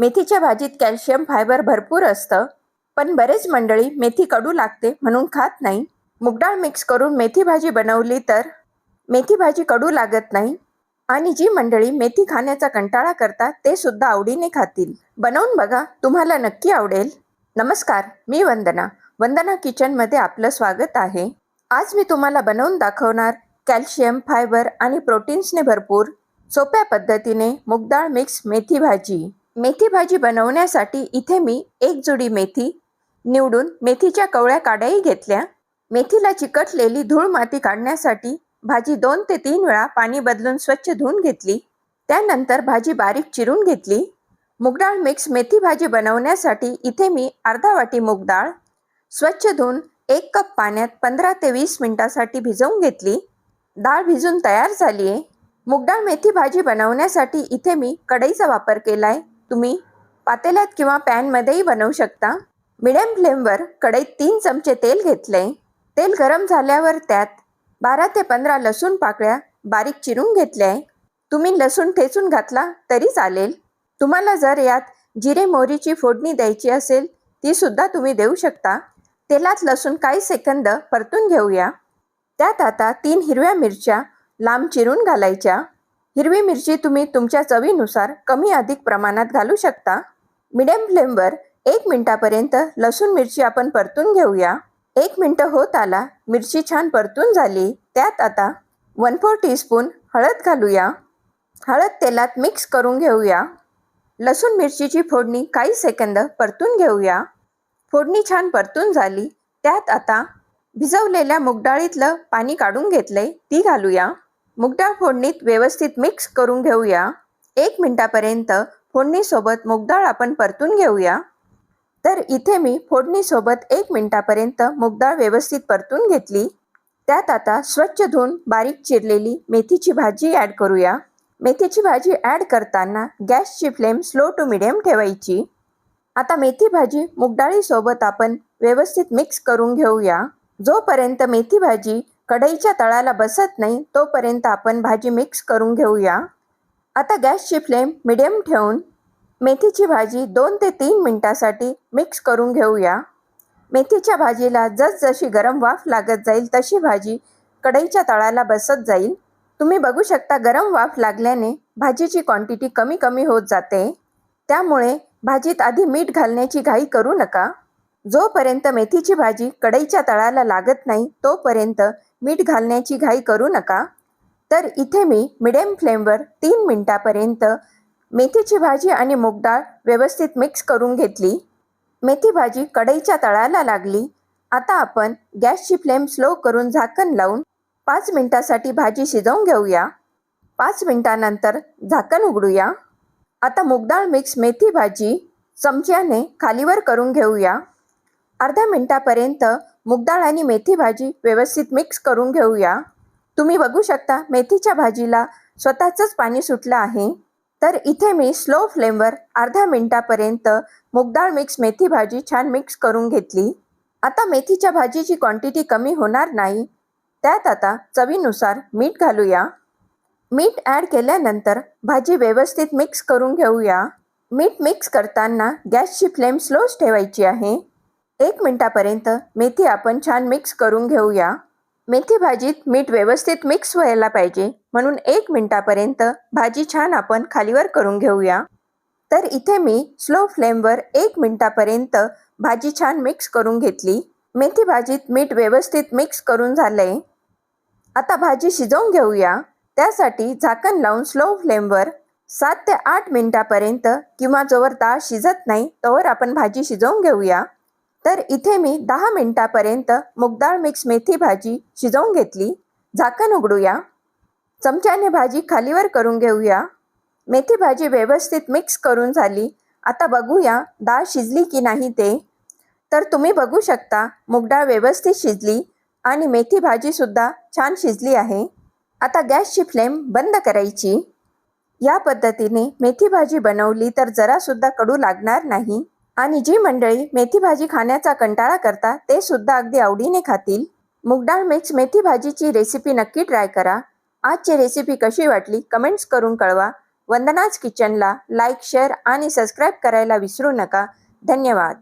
मेथीच्या भाजीत calcium fibre भरपूर असतं पण बरेच मंडळी मेथी कडू लागते म्हणून खात नाही. मुगडाळ मिक्स करून मेथी भाजी बनवली तर मेथी भाजी कडू लागत नाही आणि जी मंडळी मेथी खाण्याचा कंटाळा करतात ते सुद्धा आवडीने खातील. बनवून बघा तुम्हाला नक्की आवडेल. नमस्कार मी वंदना. वंदना किचनमध्ये आपलं स्वागत आहे. आज मी तुम्हाला बनवून दाखवणार कॅल्शियम फायबर आणि प्रोटीन्सने भरपूर सोप्या पद्धतीने मुगडाळ मिक्स मेथी भाजी. मेथी भाजी बनवण्यासाठी इथे मी एक जुडी मेथी निवडून मेथीच्या कवळ्या काड्याही घेतल्या. मेथीला चिकटलेली धूळ माती काढण्यासाठी भाजी दोन ते तीन वेळा पाणी बदलून स्वच्छ धुवून घेतली. त्यानंतर भाजी बारीक चिरून घेतली. मुगडाळ मिक्स मेथी भाजी बनवण्यासाठी इथे मी अर्धा वाटी मुगडाळ स्वच्छ धुवून एक कप पाण्यात पंधरा ते वीस मिनिटासाठी भिजवून घेतली. डाळ भिजून तयार झाली आहे मुगडाळ मेथी भाजी बनवण्यासाठी इथे मी कढईचा वापर केला आहे तुम्ही पातेल्यात किंवा पॅनमध्येही बनवू शकता. मिडियम फ्लेमवर कढईत तीन चमचे तेल घेतले. तेल गरम झाल्यावर त्यात बारा ते पंधरा लसूण पाकळ्या बारीक चिरून घेतल्या आहे तुम्ही लसूण ठेचून घातला तरी चालेल. तुम्हाला जर यात जिरे मोहरीची फोडणी द्यायची असेल ती सुद्धा तुम्ही देऊ शकता. तेलात लसूण काही सेकंद परतून घेऊया. त्यात आता तीन हिरव्या मिरच्या लांब चिरून घालायच्या. हिरवी मिरची तुम्ही तुमच्या चवीनुसार कमी अधिक प्रमाणात घालू शकता. मिडियम फ्लेमवर एक मिनिटापर्यंत लसूण मिरची आपण परतून घेऊया. एक मिनटं होत आला मिरची छान परतून झाली. त्यात आता वन फोर टीस्पून हळद घालूया. हळद तेलात मिक्स करून घेऊया. लसूण मिरचीची फोडणी काही सेकंद परतून घेऊया. फोडणी छान परतून झाली. त्यात आता भिजवलेल्या मुगडाळीतलं पाणी काढून घेतलंय ती घालूया. मुगडाळ फोडणीत व्यवस्थित मिक्स करून घेऊया. एक मिनटापर्यंत फोडणीसोबत मुगडाळ आपण परतून घेऊया. तर इथे मी फोडणीसोबत एक मिनटापर्यंत मुगडाळ व्यवस्थित परतून घेतली. त्यात आता स्वच्छ धुवून बारीक चिरलेली मेथीची भाजी ॲड करूया. मेथीची भाजी ॲड करताना गॅसची फ्लेम स्लो टू मिडियम ठेवायची. आता मेथी भाजी मुगडाळीसोबत आपण व्यवस्थित मिक्स करून घेऊया. जोपर्यंत मेथी भाजी कढईच्या तळाला बसत नाही तोपर्यंत आपण भाजी मिक्स करून घेऊया. आता गॅसची फ्लेम मिडियम ठेवून मेथीची भाजी दोन ते तीन मिनटासाठी मिक्स करून घेऊया. मेथीच्या भाजीला जसजशी गरम वाफ लागत जाईल तशी भाजी कढईच्या तळाला बसत जाईल. तुम्ही बघू शकता गरम वाफ लागल्याने भाजीची क्वांटिटी कमी कमी होत जाते. त्यामुळे भाजीत आधी मीठ घालण्याची घाई करू नका. जोपर्यंत मेथीची भाजी कढईच्या तळाला लागत नाही तोपर्यंत मीठ घालण्याची घाई करू नका. तर इथे मी मिडियम फ्लेमवर तीन मिनटापर्यंत मेथीची भाजी आणि मूगडाळ व्यवस्थित मिक्स करून घेतली. मेथी भाजी कढईच्या तळाला लागली. आता आपण गॅसची फ्लेम स्लो करून झाकण लावून पाच मिनटासाठी भाजी शिजवून घेऊया. पाच मिनटानंतर झाकण उघडूया. आता मुगडाळ मिक्स मेथी भाजी चमच्याने खालीवर करून घेऊया. अर्ध्या मिनटापर्यंत मुगडाळ आणि मेथी भाजी व्यवस्थित मिक्स करून घेऊया. तुम्ही बघू शकता मेथीच्या भाजीला स्वतःचंच पाणी सुटलं आहे. तर इथे मी स्लो फ्लेमवर अर्ध्या मिनटापर्यंत मुगडाळ मिक्स मेथी भाजी छान मिक्स करून घेतली. आता मेथीच्या भाजीची क्वांटिटी कमी होणार नाही. त्यात आता चवीनुसार मीठ घालूया. मीठ ॲड केल्यानंतर भाजी व्यवस्थित मिक्स करून घेऊया. मीठ मिक्स करताना गॅसची फ्लेम स्लोच ठेवायची आहे. एक मिनटापर्यंत मेथी आपण छान मिक्स करून घेऊया. मेथी भाजीत मीठ व्यवस्थित मिक्स व्हायला पाहिजे म्हणून एक मिनटापर्यंत भाजी छान आपण खालीवर करून घेऊया. तर इथे मी स्लो फ्लेमवर एक मिनटापर्यंत भाजी छान मिक्स करून घेतली. मेथी भाजीत मीठ व्यवस्थित मिक्स करून झालंय आता भाजी शिजवून घेऊया. त्यासाठी झाकण लावून स्लो फ्लेमवर सात ते आठ मिनटापर्यंत किंवा जोवर डाळ शिजत नाही तोवर आपण भाजी शिजवून घेऊया. तर इथे मी दहा मिनटापर्यंत मुगडाळ मिक्स मेथी भाजी शिजवून घेतली. झाकण उघडूया. चमच्याने भाजी खालीवर करून घेऊया. मेथी भाजी व्यवस्थित मिक्स करून झाली. आता बघूया डाळ शिजली की नाही ते. तर तुम्ही बघू शकता मुगडाळ व्यवस्थित शिजली आणि मेथी भाजीसुद्धा छान शिजली आहे. आता गॅसची फ्लेम बंद करायची. या पद्धतीने मेथी भाजी बनवली तर जरासुद्धा कडू लागणार नाही. आणि जी मंडळी मेथी भाजी खाण्याचा कंटाळा करता ते सुद्धा अगदी आवडीने खातील. मुगडाळ मिक्स मेथी भाजीची रेसिपी नक्की ट्राय करा. आजची रेसिपी कशी वाटली कमेंट्स करून कळवा. वंदनाज किचनला लाईक शेअर आणि सबस्क्राईब करायला विसरू नका. धन्यवाद.